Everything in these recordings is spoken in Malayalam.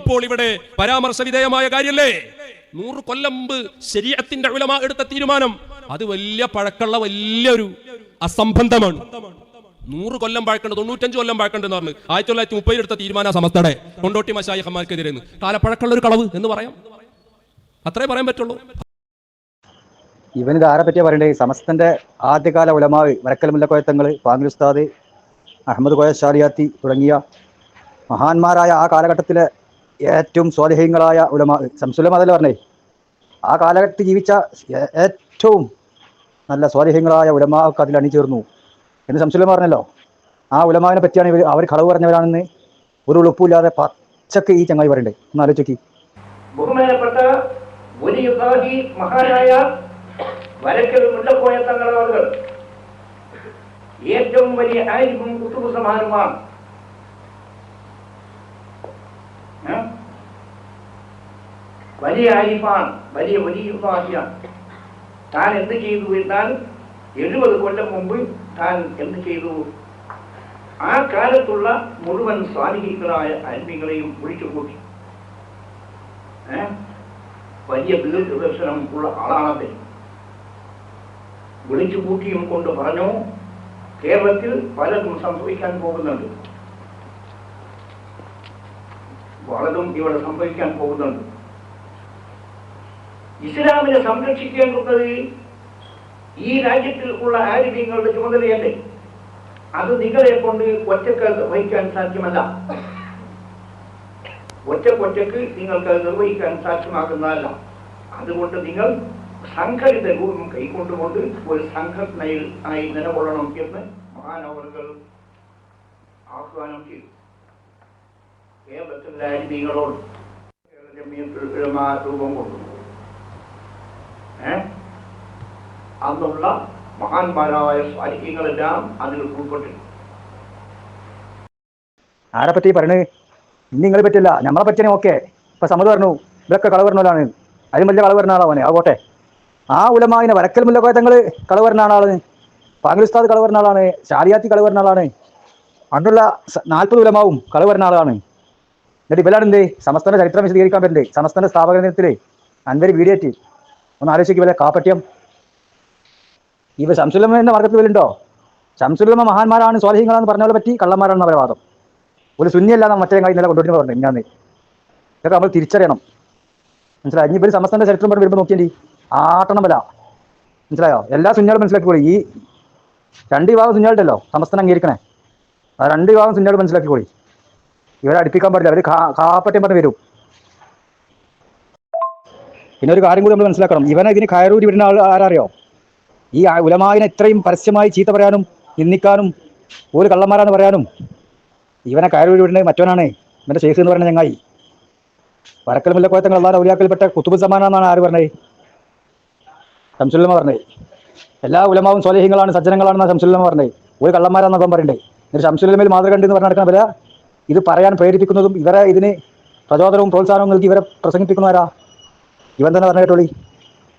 ഇപ്പോൾ ഇവിടെ പരാമർശ വിധേയമായ കാര്യല്ലേ? നൂറ് കൊല്ലമ്പ് ശരീരത്തിന്റെ ഉലമ എടുത്ത തീരുമാനം. അത് വലിയ പഴക്കമുള്ള വലിയൊരു അസംബന്ധമാണ്. നൂറ് കൊല്ലം പഴക്കണ്ട് തൊണ്ണൂറ്റഞ്ച് കൊല്ലം പഴക്കണ്ടെന്ന് പറഞ്ഞു. ആയിരത്തി തൊള്ളായിരത്തി മുപ്പതിൽ എടുത്ത തീരുമാന സമസ്തടെ കൊണ്ടോട്ടി മശായി ഹമാൽക്കെതിരെ കാലപ്പഴക്കമുള്ള ഒരു കളവ് എന്ന് പറയാം. അത്രേ പറയാൻ പറ്റുള്ളൂ. ഇവനിത് ആരെ പറ്റിയാ പറയണ്ടേ? സമസ്തന്റെ ആദ്യകാല ഉലമാവ് വരക്കൽ മുല്ലക്കോയത്തങ്ങൾ പാങ്ങിൽ ഉസ്താദ് അഹമ്മദ് കോയ ഷാലിയാത്തി തുടങ്ങിയ മഹാന്മാരായ ആ കാലഘട്ടത്തിലെ ഏറ്റവും സ്വാധീനങ്ങളായ ഉലമാ സംസുലം അതല്ല പറഞ്ഞേ? ആ കാലഘട്ടത്തിൽ ജീവിച്ച ഏറ്റവും നല്ല സ്വാധീനങ്ങളായ ഉലമാക്ക് അതിൽ അണിചേർന്നു. എന്ന് സംസുലം പറഞ്ഞല്ലോ. ആ ഉലമാവിനെ പറ്റിയാണ് ഇവർ അവർ കളവ് പറഞ്ഞവരാണെന്ന് ഒരു ഉളുപ്പില്ലാതെ പച്ചക്ക് ഈ ചങ്ങായി പറയണ്ടേ? ഒന്ന് ആലോചിക്കി ഏറ്റവും വലിയ ആയിരിക്കും കുത്തുബ് സമാനുമാണ് വലിയ ആരിഫാണ് വലിയ വലിയ താൻ എന്ത് ചെയ്തു എന്നാൽ എഴുപത് കൊല്ലം മുമ്പ് താൻ എന്ത് ചെയ്തു? ആ കാലത്തുള്ള മുഴുവൻ സ്വാധീനങ്ങളായ അന്മികളെയും വിളിച്ചു കൂട്ടി? വലിയ ദീർഘദർശനം ഉള്ള ആളാണത് വിളിച്ചു കൂട്ടിയും കൊണ്ട് പറഞ്ഞു കേരളത്തിൽ പലതും സംഭവിക്കാൻ പോകുന്നുണ്ട്. പലതും ഇവിടെ സംഭവിക്കാൻ പോകുന്നുണ്ട്. ഇസ്ലാമിനെ സംരക്ഷിക്കേണ്ടുന്നത് ഈ രാജ്യത്തിൽ ഉള്ള ആരോഗ്യങ്ങളുടെ ചുമതലയല്ലേ? അത് നിങ്ങളെ കൊണ്ട് ഒറ്റയ്ക്ക് വഹിക്കാൻ സാധ്യമല്ല. ഒറ്റക്കൊറ്റക്ക് നിങ്ങൾക്ക് നിർവഹിക്കാൻ സാധ്യമാകുന്നതല്ല. അതുകൊണ്ട് നിങ്ങൾ സംഘടിത രൂപം കൈക്കൊണ്ടുകൊണ്ട് ഒരു സംഘടനയിൽ ആയി നിലകൊള്ളണം എന്ന് മഹാനവറുകൾ ആഹ്വാനം ചെയ്തു. കേരളത്തിലെ അരിമീങ്ങളോട് കേരള ജമിയത്തുൽ ഉലമ രൂപം കൊണ്ടു. അന്നുള്ള മഹാന്മാരായ സാഹിത്യങ്ങളെല്ലാം അതിൽ ഉൾപ്പെട്ടിരുന്നു. ആരെ പറ്റി പറയണേ? നിങ്ങളെ പറ്റില്ല നമ്മളെ പറ്റിനെ ഓക്കെ ഇപ്പൊ സമത് പറഞ്ഞു ഇവരൊക്കെ കളവ് വരണോലാണ് അതിലും വലിയ കളവ് പറഞ്ഞ ആളാവനെ ആ പോട്ടെ. ആ ഉലമാവിനെ വരക്കൽ മുല്ലക്കോയത്തങ്ങൾ കളവ് പറഞ്ഞ ആളാണ്. പാകിസ്ഥാൻ കളവ് പറഞ്ഞ ആളാണ്. ഷാരിയാത്തി കളവ് പറഞ്ഞ ആളാണ്. അന്നുള്ള നാൽപ്പത് ഉലമാവും കളവ് പറഞ്ഞ ആളാണ്. എന്നിട്ട് ഇവരാണ് എന്തേ സമസ്തന്റെ ചരിത്രം വിശദീകരിക്കാൻ പറ്റില്ലേ? സമസ്തന്റെ സ്ഥാപക ദിനത്തിലെ അൻവരി വീഡിയേറ്റ് ഒന്ന് ആലോചിക്കും വല്ല കാപ്പറ്റ്യം ഇവ ശംസുലമ എന്ന വർഗത്തിൽ വലുണ്ടോ ശംസുലമ മഹാന്മാരാണ് സ്വാധീനങ്ങളാന്ന് പറഞ്ഞ പോലെ പറ്റി കള്ളന്മാരാണെന്ന് അവരെ വാദം. ഒരു ശൂന്യല്ലാതെ മറ്റേ കാര്യം ഇന്നലെ കൊണ്ടുവരുന്ന പറഞ്ഞു ഞാൻ ഇതൊക്കെ നമ്മൾ തിരിച്ചറിയണം. മനസ്സിലായോ? ഇനി ഇവർ സമസ്തന്റെ ചരിത്രം പറഞ്ഞ് വരുമ്പോൾ നോക്കിയേണ്ടി. ആട്ടണമല്ല മനസ്സിലായോ? എല്ലാ ശൂന്യാളും മനസ്സിലാക്കിക്കോളി ഈ രണ്ട് വിഭാഗം ശൂന്യാളുണ്ടല്ലോ സമസ്തം അംഗീകരിക്കണേ. ആ രണ്ട് വിഭാഗം ശൂന്യാളും മനസ്സിലാക്കിക്കോളി ഇവരെ അടുപ്പിക്കാൻ പാടില്ല. അവർ കാപ്പറ്റം പറഞ്ഞ് വരും. പിന്നെ ഒരു കാര്യം കൂടി നമ്മൾ മനസ്സിലാക്കണം. ഇവനെ ഇതിന് കയറൂരി വിടുന്ന ആൾ ആരറിയോ? ഈ ഉലമാവിനെ ഇത്രയും പരസ്യമായി ചീത്ത പറയാനും നിന്ദിക്കാനും ഒരു കള്ളന്മാരാന്ന് പറയാനും ഇവനെ കയറൂരി വിടുന്നത് മറ്റവനാണ്. ഇവന്റെ ഷെയ്ഖ് എന്ന് പറയുന്ന ചങ്ങായി. വരക്കൽ മുല്ലക്കോയത്തങ്ങൾ അള്ളാഹ് ഔലിയാക്കൽപ്പെട്ട കുത്തുബ് സമാനാന്നാണ് ആര് പറഞ്ഞത്? ശംസുല്ലമ്മ പറഞ്ഞത്. എല്ലാ ഉലമാവും സ്വലേഹ്യങ്ങളാണ് സജ്ജനങ്ങളാണെന്നാണ് ശംസുല്ലമ്മ പറഞ്ഞത്. ഒരു കള്ളന്മാരാന്ന് അപ്പം പറയണ്ടേ എന്നിട്ട് ശംസുല്ലമ്മയിൽ മാതൃക ഉണ്ട് എന്ന് പറഞ്ഞ് നടക്കുന്ന ഇവരെ ഇത് പറയാൻ പ്രേരിപ്പിക്കുന്നതും ഇവരെ ഇതിന് പ്രചോദനവും പ്രോത്സാഹനവും നൽകി ഇവരെ പ്രസംഗിപ്പിക്കുന്നവരാ ഇവൻ തന്നെ പറഞ്ഞ കേട്ടോളി.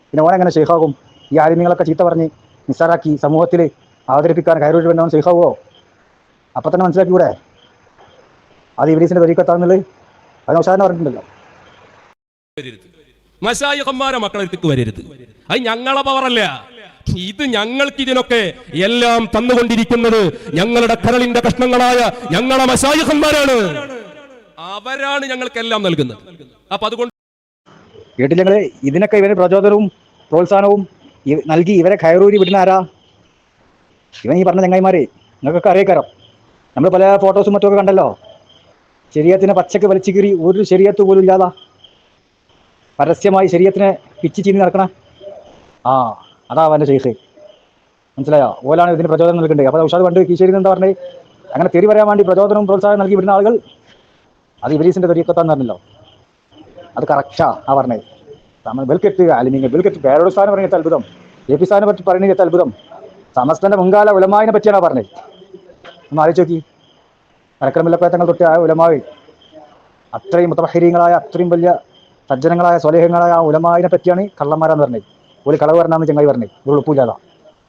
പിന്നെ ഓൻ എങ്ങനെ ഷെയ്ഖാകും ഈ ആലിമ്യങ്ങളൊക്കെ ചീത്ത പറഞ്ഞ് നിസ്സാറാക്കി സമൂഹത്തിൽ അവതരിപ്പിക്കാൻ കയറൂരി വേണ്ടവൻ ഷെയ്ഖാവോ അപ്പം തന്നെ മനസ്സിലാക്കിക്കൂടെ? അത് ഇവരീസിന്റെ വരിക്കത്താന്നുള്ളത് അത് നൗഷാദിനെ പറഞ്ഞിട്ടുണ്ടല്ലോ. മക്കളെ മക്കളെടുത്തേക്ക് വരരുത്. അത് ഞങ്ങളെ പവറല്ല ഇത് ഞങ്ങൾക്ക് ഇതിനൊക്കെ എല്ലാം തന്നുകൊണ്ടിരിക്കുന്നത് ഞങ്ങളുടെ കരളിന്റെ കഷ്ണങ്ങളായ ഞങ്ങളുടെ മശായിഹന്മാരാണ് അവരാണ് ഞങ്ങൾക്ക് എല്ലാം നൽകുന്നത്. അപ്പൊ അതുകൊണ്ട് കേട്ടില്ല ഞങ്ങൾ ഇതിനൊക്കെ ഇവന് പ്രചോദനവും പ്രോത്സാഹനവും നൽകി ഇവരെ കയറൂരി വിടുന്ന ആരാ? ഇവൻ ഈ പറഞ്ഞ ചങ്ങായിമാരെ നിങ്ങൾക്കൊക്കെ അറിയിക്കാരം. നമ്മൾ പല ഫോട്ടോസും മറ്റുമൊക്കെ കണ്ടല്ലോ. ശരീരത്തിനെ പച്ചക്ക് വലിച്ചു കീറി ഒരു ശരീരത്ത് പോലും ഇല്ലാതാ. പരസ്യമായി ശരീരത്തിനെ പിച്ച് ചീന്തി നടക്കണ. ആ. അതാ അവന്റെ ഷെയ്ഖ് മനസ്സിലായോ? ഓലാണ് ഇതിന് പ്രചോദനം നൽകേണ്ടത്. അപ്പോൾ ഉഷാദ് പണ്ട് കീശേരി എന്താ പറഞ്ഞത് അങ്ങനെ തെറി പറയാൻ വേണ്ടി പ്രചോദനവും പ്രോത്സാഹനം നൽകി വിടുന്ന ആളുകൾ അത് ഇവരീസിന്റെ തെരീക്കത്താന്ന് പറഞ്ഞല്ലോ. അത് കറക്റ്റാ ആ പറഞ്ഞത്. നമ്മൾ വെൽക്കെട്ട് അല്ലെങ്കിൽ വെൽക്കെട്ട് പേരോട് സ്ഥാനം പറഞ്ഞ അത്ഭുതം. എ പി സ്ഥാനം പറ്റി പറയുന്നത് അത്ഭുതം. സമസ്തന്റെ മുൻകാല ഉലമാവിനെ പറ്റിയാണ് പറഞ്ഞത്? ഒന്ന് ആലോചിച്ച് നോക്കി. മലക്കരമില്ലപ്പേത്തങ്ങൾ തൊട്ട് ആ ഉലമാവ് അത്രയും മുത്തബഹരീങ്ങളായ അത്രയും വലിയ സജ്ജനങ്ങളായ സ്വലേഹങ്ങളായ ആ ഉലമാവിനെ പറ്റിയാണ് കള്ളന്മാരാന്ന് പറഞ്ഞത്. ഒരു കളവ് പറഞ്ഞാന്ന് ചങ്ങായി പറഞ്ഞേ. ഒരു ഉപ്പൂല്ലാതാ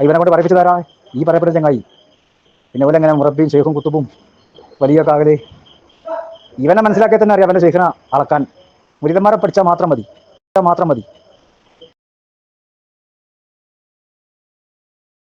ഇവനെ കൊണ്ട് പറയിപ്പിച്ചു തരാ. ഈ പറയപ്പെട്ട ചങ്ങായി. പിന്നെ പോലെ എങ്ങനെ മുറബിയും ഷെയ്ഖും കുത്തുബും വലിയ കാകൽ ഇവനെ മനസ്സിലാക്കിയാൽ തന്നെ അറിയാം അവന്റെ ശേഖന അളക്കാൻ. മുരിതന്മാരെ പഠിച്ചാൽ മാത്രം മതി. മാത്രം മതി.